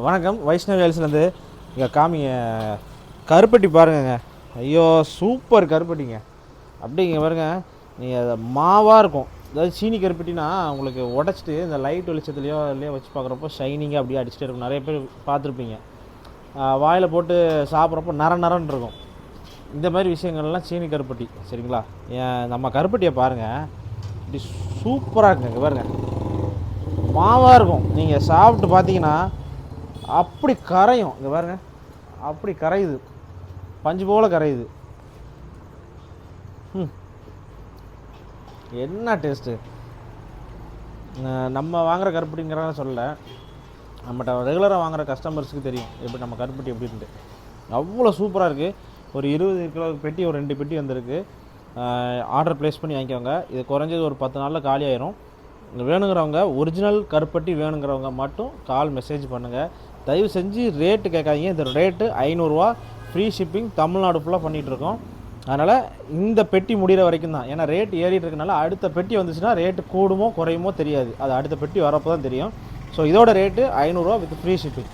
வணக்கம். வைஷ்ணவ் ஹில்ஸ்லேருந்து இங்கே காமிங்க. கருப்பட்டி பாருங்கங்க. ஐயோ சூப்பர் கருப்பட்டிங்க. அப்படிங்க பாருங்க. நீங்கள் அதை மாவாக இருக்கும். அதாவது சீனி கருப்பட்டினா உங்களுக்கு உடச்சிட்டு இந்த லைட் வெளிச்சத்துலையோ இல்லையோ வச்சு பார்க்குறப்போ ஷைனிங்காக அப்படியே அடிச்சுட்டே இருக்கும். நிறைய பேர் பார்த்துருப்பீங்க. வாயில் போட்டு சாப்பிட்றப்போ நர நரன்னு இருக்கும். இந்த மாதிரி விஷயங்கள்லாம் சீனி கருப்பட்டி சரிங்களா? ஏன் நம்ம கருப்பட்டியை பாருங்கள் இப்படி சூப்பராக இருக்குங்க பாருங்கள் மாவாக இருக்கும். நீங்கள் சாப்பிட்டு பார்த்தீங்கன்னா அப்படி கரையும். இங்கே பாருங்க. அப்படி கரையுது. பஞ்சு போல் கரையுது. ம் என்ன டேஸ்ட்டு நம்ம வாங்குற கருப்பட்டிங்கிறத சொல்லலை. நம்மகிட்ட ரெகுலராக வாங்குற கஸ்டமர்ஸுக்கு தெரியும். எப்படி நம்ம கருப்பட்டி எப்படின்ட்டு அவ்வளோ சூப்பராக இருக்குது ஒரு இருபது கிலோ பெட்டி ஒரு ரெண்டு பெட்டி வந்திருக்கு. ஆர்டர் ப்ளேஸ் பண்ணி வாங்கிக்கோங்க. இது குறைஞ்சது ஒரு பத்து நாளில் காலி ஆயிரும். வேணுங்கிறவங்க ஒரிஜினல் கருப்பட்டி வேணுங்கிறவங்க மட்டும் கால் மெசேஜ் பண்ணுங்கள் தயவு செஞ்சு ரேட்டு கேட்காதீங்க. இந்த ரேட்டு ஐநூறுரூவா ஃப்ரீ ஷிப்பிங் தமிழ்நாடு ஃபுல்லாக பண்ணிகிட்ருக்கோம் அதனால் இந்த பெட்டி முடிகிற வரைக்கும் தான். ஏன்னா ரேட் ஏறிட்டு இருக்கனால அடுத்த பெட்டி வந்துச்சுன்னா ரேட்டு கூடுமோ குறையுமோ தெரியாது. அது அடுத்த பெட்டி வரப்போ தான் தெரியும். ஸோ இதோட ரேட்டு ஐநூறுரூவா வித் ஃப்ரீ ஷிப்பிங்